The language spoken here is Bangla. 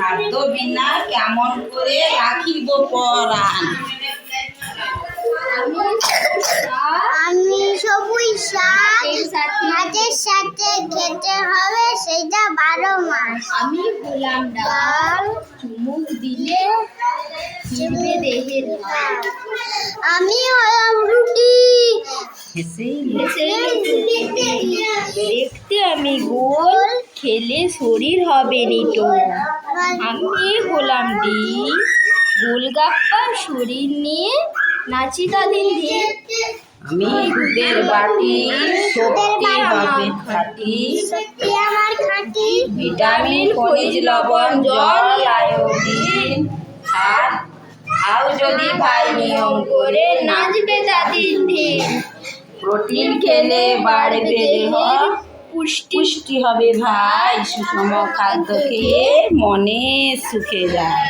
খাদ্য বিনা কেমন করে রাখিব পরাণ? আমি সবুজ শাক মাছের সাথে খেতে হবে সেটা বারো মাস। আমি হলাম ডাল চুমুক দিলে আমি হলাম হেসেই দেখতে আমি গোল খেলে শরীর হবে নিটোল আমি হলাম ডিম গোলগাপ্পা শরীর নিয়ে নাচি তাদের আমি দুধের বাটি শক্তি হবে খাটি। ভিটামিন খনিজ লবণ জল আয়োডিন আর খাও যদি ভাই নিয়ম করে নাচবে তাদের ঢের। প্রোটিন খেলে বাড়বে দেহ। পুষ্টি। পুষ্টি হবে ভাই। সুষম খাদ্য খেয়ে মনে সুখে যায়।